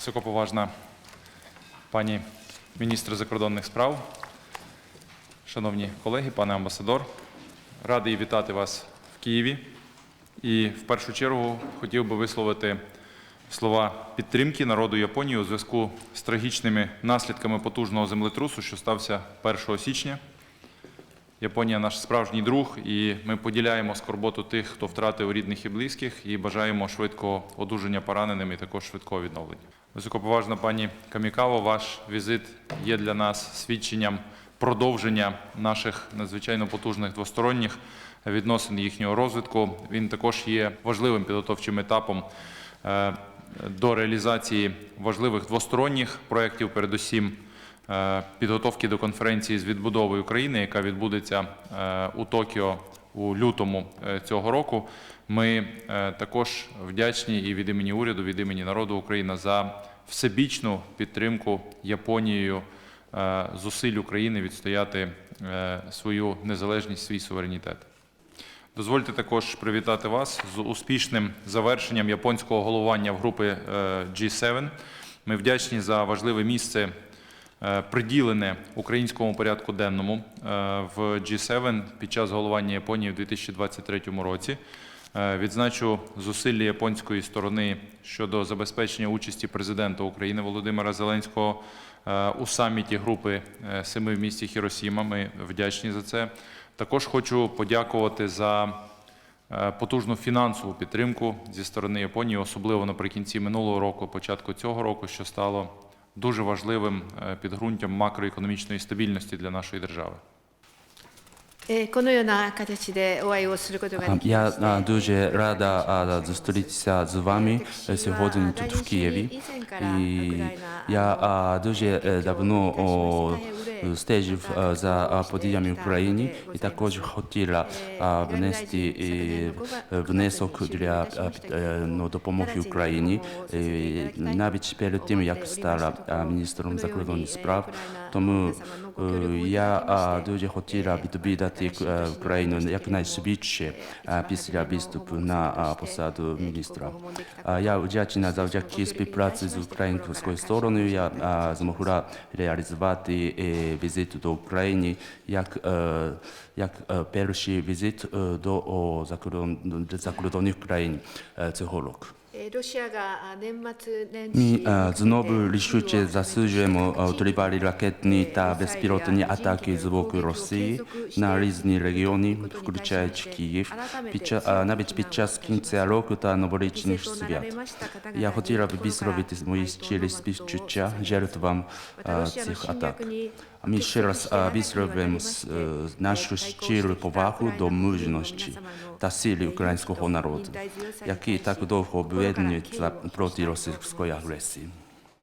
високоповажна пані міністр закордонних справ, шановні колеги, пане амбасадор, радий вітати вас в Києві. І в першу чергу хотів би висловити слова підтримки народу Японії у зв'язку з трагічними наслідками потужного землетрусу, що стався 1 січня. Японія наш справжній друг, і ми поділяємо скорботу тих, хто втратив рідних і близьких, і бажаємо швидкого одужання пораненим і також швидкого відновлення. Високоповажна пані Камікаво, ваш візит є для нас свідченням продовження наших надзвичайно потужних двосторонніх відносин їхнього розвитку. Він також є важливим підготовчим етапом е, до реалізації важливих двосторонніх проєктів, передусім е, підготовки до конференції з відбудови України, яка відбудеться е, у Токіо у лютому е, цього року. Ми е, також вдячні і від імені уряду, від імені народу України за всебічну підтримку Японією е, зусиль України відстояти свою незалежність, свій суверенітет. Дозвольте також привітати вас з успішним завершенням японського головування в групи е, G7. Ми вдячні за важливе місце, приділене українському порядку денному е, в G7 під час головування Японії в 2023 році. Е, Відзначу зусилля японської сторони щодо забезпечення участі президента України Володимира Зеленського е, у саміті групи е, семи в місті Хіросіма. Ми вдячні за це. Також хочу подякувати за е, потужну фінансову підтримку зі сторони Японії, особливо наприкінці минулого року, початку цього року, що стало дуже важливим е, підґрунтям макроекономічної стабільності для нашої держави. Я дуже рада зустрітися з вами сьогодні тут в Києві. І Я дуже давно стежив за подіями в Україні і також хотіла внести внесок для допомоги Україні навіть перед тим, як стала міністром закордонних справ. Тому я дуже хотіла відвідати е, Україну якнайшвидше а, після відступу на посаду міністра. Я вдячна завдяки співпраці з українською стороною. Я змогла реалізувати е, візит до України як, е, як е, перший візит е, до закордонних країн е, цього року. I znowu liczcie zasłużujemy odrywali rakietne i bezpilotne ataki z boku Rosji na różne regiony, wkluczając Kijów, nawet podczas końca roku ta noworocznych świąt. Ja chciałabym wysłowić moje szczere współczucia żertwom tych ataków. My jeszcze raz wysłowiamy naszą szczerą powagę do mężności dla sili ukraińskiego narodu, jaki tak długo był ujediniti protiv ruskoj agresiji.